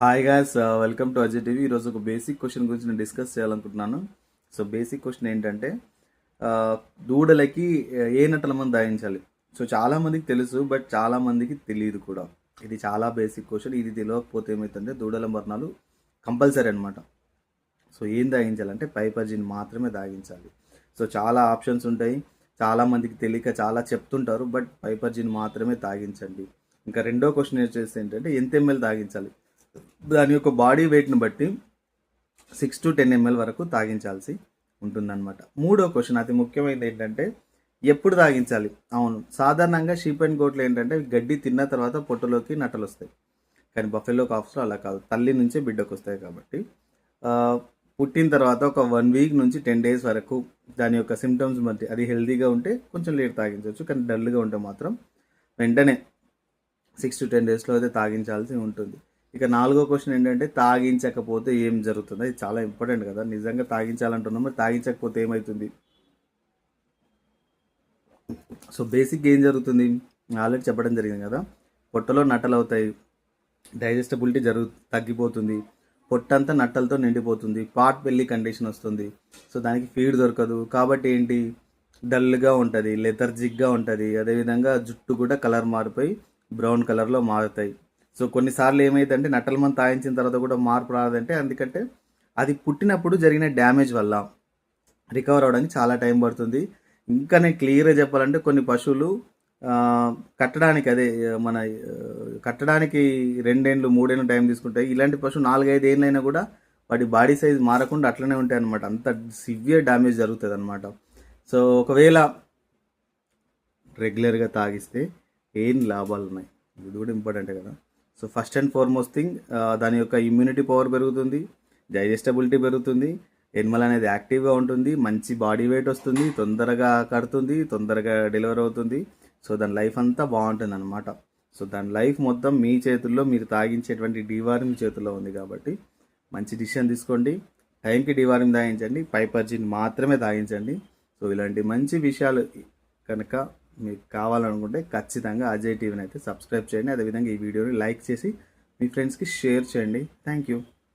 Hi guys welcome to Ajay TV ఈరోజు ఒక basic question గురించి నేను డిస్కస్ చేయాలనుకుంటున్నాను. సో బేసిక్ క్వశ్చన్ ఏంటంటే uh, దూడలకి uh, ఏ నటల మంది దాయించాలి? సో చాలామందికి తెలుసు బట్ చాలామందికి తెలియదు కూడా. ఇది చాలా బేసిక్ క్వశ్చన్ ఇది తెలియకపోతే ఏమవుతుందంటే దూడల మరణాలు కంపల్సరీ అనమాట సో ఏం దాగించాలంటే పైపర్జిన్ మాత్రమే దాగించాలి. సో చాలా ఆప్షన్స్ ఉంటాయి. చాలా మందికి తెలియక చాలా చెప్తుంటారు బట్ పైపర్జిన్ మాత్రమే తాగించండి ఇంకా రెండో క్వశ్చన్ వచ్చేసి ఏంటంటే ఎంత ఎంఎల్ తాగించాలి దాని యొక్క బాడీ వెయిట్ని బట్టి సిక్స్ టు టెన్ ఎంఎల్ వరకు తాగించాల్సి ఉంటుందన్నమాట. మూడో క్వశ్చన్ అతి ముఖ్యమైనది ఏంటంటే ఎప్పుడు తాగించాలి? అవును సాధారణంగా షీప్ అండ్ గోట్లు ఏంటంటే గడ్డి తిన్న తర్వాత పొట్టలోకి నట్టలు వస్తాయి కానీ బఫెలో కాఫ్స్లో అలా కాదు. తల్లి నుంచే బిడ్డకు వస్తాయి కాబట్టి పుట్టిన తర్వాత ఒక వన్ వీక్ నుంచి టెన్ డేస్ వరకు దాని యొక్క సిమ్టమ్స్ బట్టి అది హెల్తీగా ఉంటే కొంచెం లేట్ తాగించవచ్చు కానీ డల్గా ఉంటే మాత్రం వెంటనే సిక్స్ టు టెన్ డేస్లో అయితే తాగించాల్సి ఉంటుంది. ఇక నాలుగో క్వశ్చన్ ఏంటంటే తాగించకపోతే ఏం జరుగుతుంది? ఇది చాలా ఇంపార్టెంట్ కదా. నిజంగా తాగించాలంటున్నాం మరి తాగించకపోతే ఏమవుతుంది సో బేసిక్ ఏం జరుగుతుంది? ఆల్రెడీ చెప్పడం జరిగింది కదా. పొట్టలో నట్టలు అవుతాయి. డైజెస్టబిలిటీ జరుగు తగ్గిపోతుంది. పొట్టంతా నట్టలతో నిండిపోతుంది. పాట్ పెళ్ళి కండిషన్ వస్తుంది. సో దానికి ఫీడ్ దొరకదు. కాబట్టి ఏంటి? డల్గా ఉంటుంది లెథర్జిక్గా ఉంటుంది. అదేవిధంగా జుట్టు కూడా కలర్ మారిపోయి బ్రౌన్ కలర్లో మారుతాయి. సో కొన్నిసార్లు ఏమైందంటే నట్టల మంది తాగించిన తర్వాత కూడా మార్పు రాదంటే ఎందుకంటే అది పుట్టినప్పుడు జరిగిన డ్యామేజ్ వల్ల రికవర్ అవడానికి చాలా టైం పడుతుంది. ఇంకా నేను క్లియర్గా చెప్పాలంటే కొన్ని పశువులు కట్టడానికి అదే మన కట్టడానికి రెండేళ్ళు మూడేళ్ళు టైం తీసుకుంటాయి. ఇలాంటి పశువు నాలుగైదు ఏళ్ళైనా కూడా వాటి బాడీ సైజ్ మారకుండా అట్లనే ఉంటాయి అనమాట అంత సివియర్ డ్యామేజ్ జరుగుతుంది అనమాట సో ఒకవేళ రెగ్యులర్గా తాగిస్తే ఏం లాభాలు ఉన్నాయి? ఇది కూడా ఇంపార్టెంట్ కదా. So first and foremost thing దాని యొక్క ఇమ్యూనిటీ పవర్ పెరుగుతుంది డైజెస్టబిలిటీ పెరుగుతుంది ఎనిమల్ అనేది యాక్టివ్గా ఉంటుంది మంచి బాడీ వెయిట్ వస్తుంది తొందరగా కడుతుంది తొందరగా డెలివర్ అవుతుంది. సో దాని లైఫ్ అంతా బాగుంటుంది అనమాట సో దాని లైఫ్ మొత్తం మీ చేతుల్లో మీరు తాగించేటువంటి డివార్మ్ చేతుల్లో ఉంది కాబట్టి మంచి డిసిషన్ తీసుకోండి. టైంకి డివార్మ్ తాగించండి పైపర్జిన్ మాత్రమే తాగించండి. సో ఇలాంటి మంచి విషయాలు కనుక మీకు కావాలనుకుంటే ఖచ్చితంగా అజయ్ టీవీని అయితే సబ్స్క్రైబ్ చేయండి. అదేవిధంగా ఈ వీడియోని లైక్ చేసి మీ ఫ్రెండ్స్కి షేర్ చేయండి. Thank you